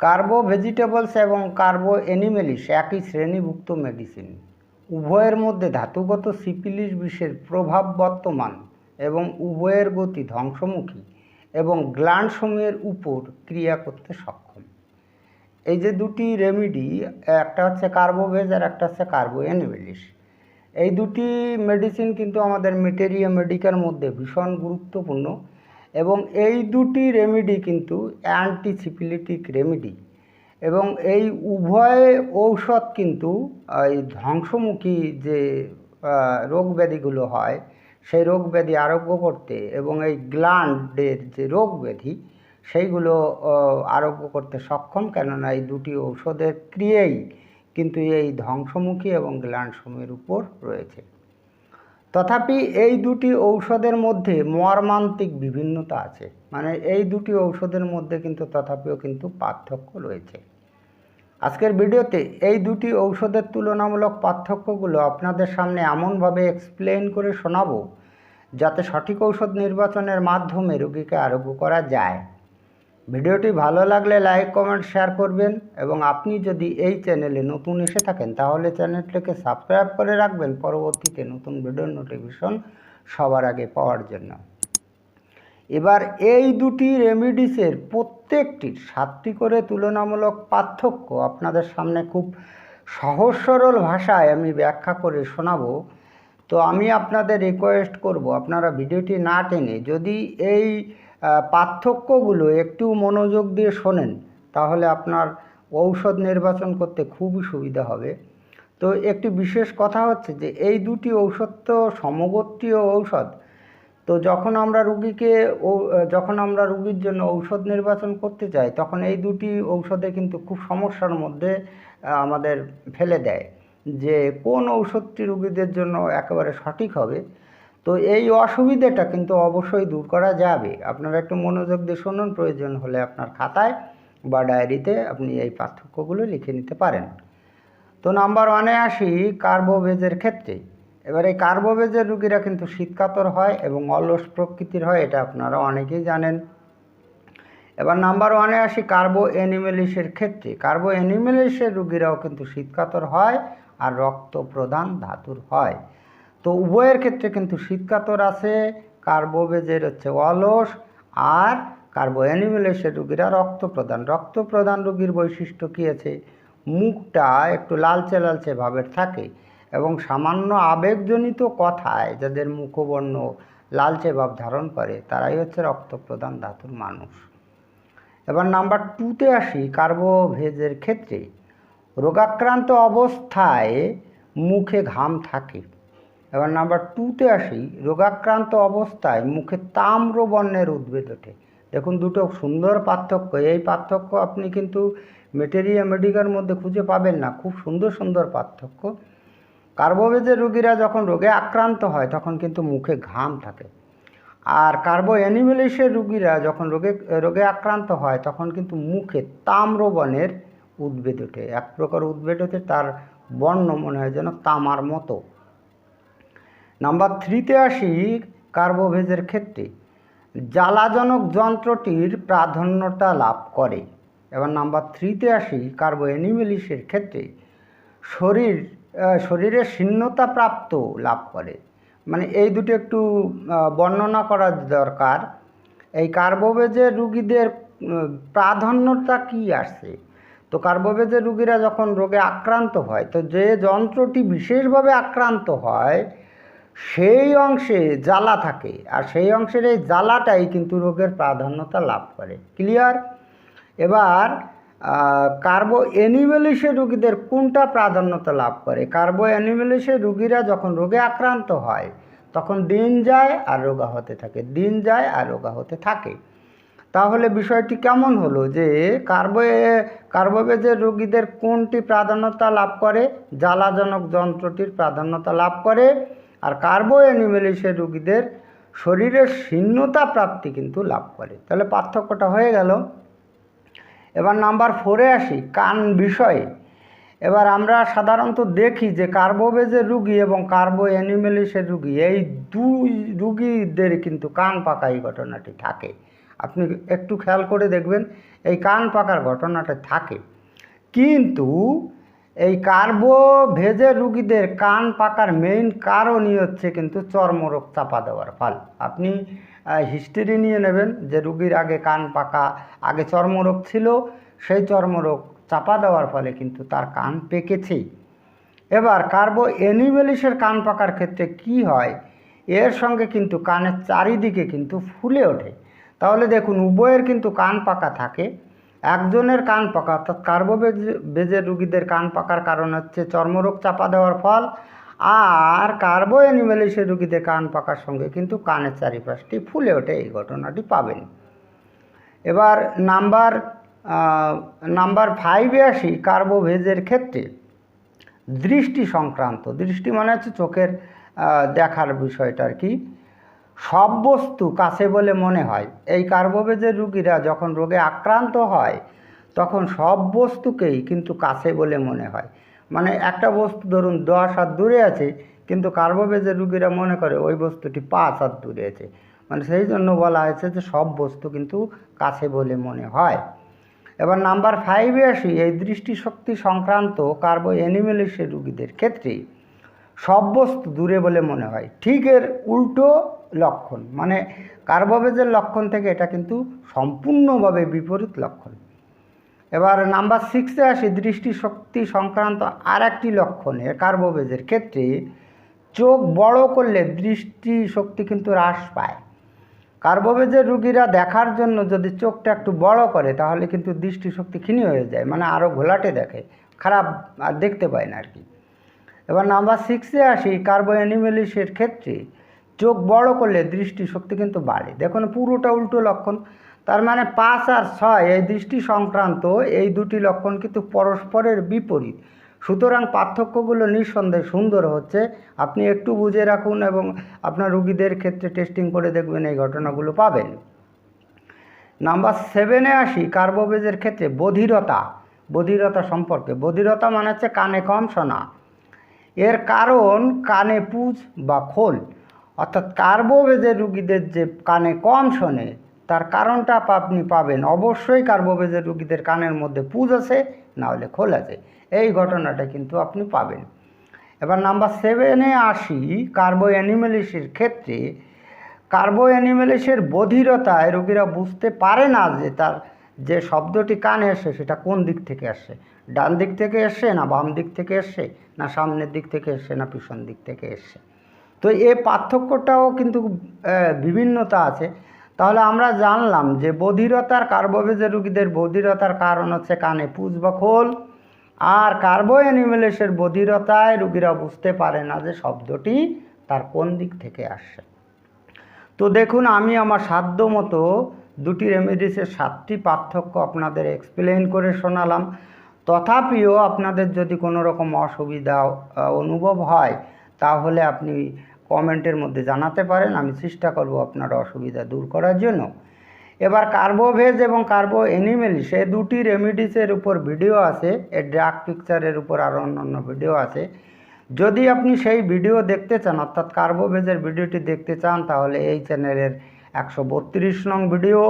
কার্বো vegetables এবং কার্বো অ্যানিমেলিস একই শ্রেণীভুক্ত মেডিসিন। উভয়ের মধ্যে ধাতুগত সিপিলিস বিষের প্রভাব বর্তমান এবং উভয়ের গতি ধ্বংসমুখী এবং গ্ল্যান্ডসমূহের উপর ক্রিয়া করতে সক্ষম। এই যে দুটি রেমিডি, একটা হচ্ছে কার্বোভেজ আর একটা হচ্ছে কার্বো অ্যানিমেলিস এই দুটি মেডিসিন কিন্তু আমাদের মেটেরিয়া মেডিকার মধ্যে ভীষণ গুরুত্বপূর্ণ। এবং এই দুটি রেমেডি কিন্তু অ্যান্টিসিপিলিটিক রেমেডি এবং এই উভয় ঔষধ কিন্তু এই ধ্বংসমুখী যে রোগ ব্যাধিগুলো হয়, সেই রোগ ব্যাধি আরোগ্য করতে এবং এই গ্ল্যান্ডের যে রোগ ব্যাধি সেইগুলো আরোগ্য করতে সক্ষম। কেননা এই দুটি ঔষধের ক্রিয়াই কিন্তু এই ধ্বংসমুখী এবং গ্ল্যান্ডসমূহের উপর রয়েছে। তথাপি এই দুটি ঔষধের মধ্যে মর্মান্তিক বিভিন্নতা আছে। মানে এই দুটি ঔষধের মধ্যে কিন্তু তথাপিও কিন্তু পার্থক্য রয়েছে। আজকের ভিডিওতে এই দুটি ঔষধের তুলনামূলক পার্থক্যগুলো আপনাদের সামনে এমনভাবে এক্সপ্লেন করে শোনাবো, যাতে সঠিক ঔষধ নির্বাচনের মাধ্যমে রোগীকে আরোগ্য করা যায়। ভিডিওটি ভালো লাগলে লাইক, কমেন্ট, শেয়ার করবেন এবং আপনি যদি এই চ্যানেলে নতুন এসে থাকেন, তাহলে চ্যানেলটিকে সাবস্ক্রাইব করে রাখবেন পরবর্তীতে নতুন ভিডিওর নোটিফিকেশন সবার আগে পাওয়ার জন্য। এবার এই দুটি রেমিডিসের প্রত্যেকটির সাতটি করে তুলনামূলক পার্থক্য আপনাদের সামনে খুব সহজ সরল ভাষায় আমি ব্যাখ্যা করে শোনাবো। তো আমি আপনাদের রিকোয়েস্ট করব, আপনারা ভিডিওটি না টেনে যদি এই পার্থক্যগুলো একটু মনোযোগ দিয়ে শোনেন, তাহলে আপনার ঔষধ নির্বাচন করতে খুবই সুবিধা হবে। তো একটি বিশেষ কথা হচ্ছে যে, এই দুটি ঔষধ তো সমগোত্রীয় ঔষধ, তো যখন আমরা রুগীকে যখন আমরা রুগীর জন্য ঔষধ নির্বাচন করতে চাই, তখন এই দুটি ঔষধে কিন্তু খুব সমস্যার মধ্যে আমাদের ফেলে দেয় যে, কোন ঔষধটি রুগীদের জন্য একেবারে সঠিক হবে তো এই অসুবিধাটা কিন্তু অবশ্যই দূর করা যাবে। আপনারা একটু মনোযোগ দিয়ে শুনুন, প্রয়োজন হলে আপনার খাতায় বা ডায়েরিতে আপনি এই পার্থক্যগুলো লিখে নিতে পারেন। তো নাম্বার ওয়ানে আসি কার্বোভেজের ক্ষেত্রে। এবার এই কার্বোভেজের রুগীরা কিন্তু শীতকাতর হয় এবং অলস প্রকৃতির হয়, এটা আপনারা অনেকেই জানেন। এবার নাম্বার ওয়ানে আসি কার্বো অ্যানিমেলিসের ক্ষেত্রে। কার্বো অ্যানিমেলিসের রুগীরাও কিন্তু শীতকাতর হয় আর রক্ত প্রদান ধাতুর হয়। তো উভয়ের ক্ষেত্রে কিন্তু শীতকাতর আছে কার্বোভেজের হচ্ছে অলস আর কার্বো অ্যানিমেলিসের রুগীরা রক্ত প্রদান রক্ত প্রদান রুগীর বৈশিষ্ট্য কী আছে? মুখটা একটু লালচে লালচে ভাবের থাকে এবং সামান্য আবেগজনিত কথায় যাদের মুখবর্ণ লালচে ভাব ধারণ করে, তারাই হচ্ছে রক্ত প্রদান ধাতুর মানুষ। এবার নাম্বার টুতে আসি, কার্বোভেজের ক্ষেত্রে। রোগাক্রান্ত অবস্থায় মুখে ঘাম থাকে। এবার নাম্বার টুতে আসি। রোগাক্রান্ত অবস্থায় মুখে তাম্র বর্ণের উদ্ভিদ ওঠে। দেখুন দুটো সুন্দর পার্থক্য। এই পার্থক্য আপনি কিন্তু মেটেরিয়া মেডিকার মধ্যে খুঁজে পাবেন না। খুব সুন্দর সুন্দর পার্থক্য। কার্বোভেজের রুগীরা যখন রোগে আক্রান্ত হয়, তখন কিন্তু মুখে ঘাম থাকে। আর কার্বো অ্যানিমেলিসের রুগীরা যখন রোগে রোগে আক্রান্ত হয়, তখন কিন্তু মুখে তাম্রবনের উদ্ভিদ ওঠে। এক প্রকার উদ্ভিদ ওঠে, তার বর্ণ মনে হয় যেন তামার মতো। নাম্বার থ্রিতে আসি কার্বোভেজের ক্ষেত্রে। জ্বালাজনক যন্ত্রটির প্রাধান্যতা লাভ করে। এবার নাম্বার থ্রিতে আসি কার্বো অ্যানিমেলিসের ক্ষেত্রে। শরীর আহ, শরীরের শীর্ণতা প্রাপ্ত লাভ করে। মানে এই দুটো একটু বর্ণনা করা দরকার। এই কার্বোভেজের রুগীদের প্রাধান্যতা কি আসছে? তো কার্বোভেজের রুগীরা যখন রোগে আক্রান্ত হয় তো যে যন্ত্রটি বিশেষভাবে আক্রান্ত হয় সেই অংশে জ্বালা থাকে আর সেই অংশের এই জ্বালাটাই কিন্তু রোগের প্রাধান্যতা লাভ করে। ক্লিয়ার এবার কার্বো অ্যানিমেলিসের রুগীদের কোনটা প্রাধান্যতা লাভ করে? কার্বো অ্যানিমেলিসের রুগীরা যখন রোগে আক্রান্ত হয়, তখন দিন যায় আর রোগা হতে থাকে। দিন যায় আর রোগা হতে থাকে। তাহলে বিষয়টি কেমন হলো যে কার্বো কার্বোভেজের রোগীদের কোনটি প্রাধান্যতা লাভ করে? জ্বালাজনক যন্ত্রটির প্রাধান্যতা লাভ করে। আর কার্বো অ্যানিমেলিসের রোগীদের শরীরের শীর্ণতা প্রাপ্তি কিন্তু লাভ করে। তাহলে পার্থক্যটা হয়ে গেল। এবার নাম্বার ফোরে আসি, কান বিষয়ে। এবার আমরা সাধারণত দেখি যে কার্বোভেজের রুগী এবং কার্বো অ্যানিমেলিসের রুগী, এই দুই রুগীদের কিন্তু কান পাকা এই ঘটনাটি থাকে। আপনি একটু খেয়াল করে দেখবেন, এই কান পাকার ঘটনাটা থাকে। কিন্তু এই কার্বো ভেজের রুগীদের কান পাকার মেইন কারণই হচ্ছে কিন্তু চর্মরোগ চাপা দেওয়ার ফল। আপনি হিস্ট্রি নিয়ে নেবেন যে রুগীর আগে কান পাকা, আগে চর্মরোগ ছিল, সেই চর্মরোগ চাপা দেওয়ার ফলে কিন্তু তার কান পেকেছেই। এবার কার্বো অ্যানিমেলিসের কান পাকার ক্ষেত্রে কি হয়? এর সঙ্গে কিন্তু কানের চারিদিকে কিন্তু ফুলে ওঠে। তাহলে দেখুন, উভয়ের কিন্তু কান পাকা থাকে। একজনের কান পাকা, অর্থাৎ কার্বোবেজ বেজের রুগীদের কান পাকার কারণ হচ্ছে চর্মরোগ চাপা দেওয়ার ফল আর কার্বো অ্যানিমেলিসের রুগীদের কান পাকার সঙ্গে কিন্তু কানের চারিপাশটি ফুলে ওঠে, এই ঘটনাটি পাবেন। এবার নাম্বার নাম্বার ফাইভে আসি কার্বোভেজের ক্ষেত্রে। দৃষ্টি সংক্রান্ত, দৃষ্টি মানে হচ্ছে চোখের দেখার বিষয়টা আর কি। সব বস্তু কাছে বলে মনে হয়। এই কার্বোভেজের রুগীরা যখন রোগে আক্রান্ত হয়, তখন সব বস্তুকেই কিন্তু কাছে বলে মনে হয়। মানে একটা বস্তু ধরুন দশ হাত দূরে আছে, কিন্তু কার্বোভেজের রুগীরা মনে করে ওই বস্তুটি পাঁচ হাত দূরে আছে। মানে সেই জন্য বলা হয়েছে যে সব বস্তু কিন্তু কাছে বলে মনে হয়। এবার নাম্বার ফাইভে আসি, এই দৃষ্টিশক্তি সংক্রান্ত কার্বো অ্যানিমেলিসের রুগীদের ক্ষেত্রে সব বস্তু দূরে বলে মনে হয়। ঠিক এর উল্টো লক্ষণ। মানে কার্বোভেজের লক্ষণ থেকে এটা কিন্তু সম্পূর্ণভাবে বিপরীত লক্ষণ। এবার নাম্বার সিক্সে আসি, দৃষ্টিশক্তি সংক্রান্ত আর একটি লক্ষণের কার্বোভেজের ক্ষেত্রে চোখ বড় করলে দৃষ্টিশক্তি কিন্তু হ্রাস পায়। কার্বোভেজের রুগীরা দেখার জন্য যদি চোখটা একটু বড় করে, তাহলে কিন্তু দৃষ্টিশক্তি ক্ষীণ হয়ে যায় মানে আরও ঘোলাটে দেখে, খারাপ আর দেখতে পায় না আর কি। এবার নাম্বার সিক্সে আসি, কার্বো অ্যানিমেলিসের ক্ষেত্রে চোখ বড় করলে দৃষ্টিশক্তি কিন্তু বাড়ে। দেখুন, পুরোটা উল্টো লক্ষণ। তার মানে পাঁচ আর ছয়, এই দৃষ্টি সংক্রান্ত এই দুটি লক্ষণ কিন্তু পরস্পরের বিপরীত। সুতরাং পার্থক্যগুলো নিঃসন্দেহে সুন্দর হচ্ছে। আপনি একটু বুঝে রাখুন এবং আপনার রুগীদের ক্ষেত্রে টেস্টিং করে দেখবেন, এই ঘটনাগুলো পাবেন। নাম্বার সেভেনে আসি, কার্বোবেজের ক্ষেত্রে বধিরতা। বধিরতা সম্পর্কে। বধিরতা মানে হচ্ছে কানে কম শোনা। এর কারণ কানে পুজ বা খোল। অর্থাৎ কার্বোভেজের রুগীদের যে কানে কম শোনে, তার কারণটা আপ- আপনি পাবেন। অবশ্যই কার্বোভেজের রুগীদের কানের মধ্যে পুজ আছে না হলে খোল আছে। এই ঘটনাটা কিন্তু আপনি পাবেন। এবার নাম্বার সেভেনে আসি কার্বো অ্যানিমেলিসের ক্ষেত্রে। কার্বো অ্যানিমেলিসের বধিরতায় রোগীরা বুঝতে পারে না যে তার যে শব্দটি কানে এসে সেটা কোন দিক থেকে আসছে ডান দিক থেকে এসছে না বাম দিক থেকে এসছে না সামনের দিক থেকে এসছে না পিছন দিক থেকে এসছে তো এ পার্থক্যটাও কিন্তু বিভিন্নতা আছে। তাহলে আমরা জানলাম যে বধিরতার কার্বোভেজের রুগীদের বধিরতার কারণ হচ্ছে কানে পুজ বা খোল, আর কার্বো অ্যানিমেলেসের বধিরতায় রুগীরা বুঝতে পারে না যে শব্দটি তার কোন দিক থেকে আসছে। তো দেখুন, আমি আমার সাধ্য মতো দুটি রেমেডিসের সাতটি পার্থক্য আপনাদের এক্সপ্লেন করে শোনালাম। তথাপিও আপনাদের যদি কোনো রকম অসুবিধা অনুভব হয়, তাহলে আপনি কমেন্টের মধ্যে জানাতে পারেন, আমি চেষ্টা করব আপনার অসুবিধা দূর করার জন্য। এবার কার্বোভেজ এবং কার্বো অ্যানিমেলিস এই দুটি রেমিডিসের উপর ভিডিও আছে এর ড্রাগ পিকচারের উপর আরও অন্যান্য ভিডিও আছে। যদি আপনি সেই ভিডিও দেখতে চান, অর্থাৎ কার্বোভেজের ভিডিওটি দেখতে চান, তাহলে এই চ্যানেলের একশো বত্রিশ নং ভিডিও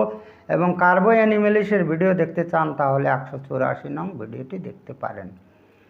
এবং কার্বো অ্যানিমেলিসের ভিডিও দেখতে চান, তাহলে একশো চুরাশি নং ভিডিওটি দেখতে পারেন।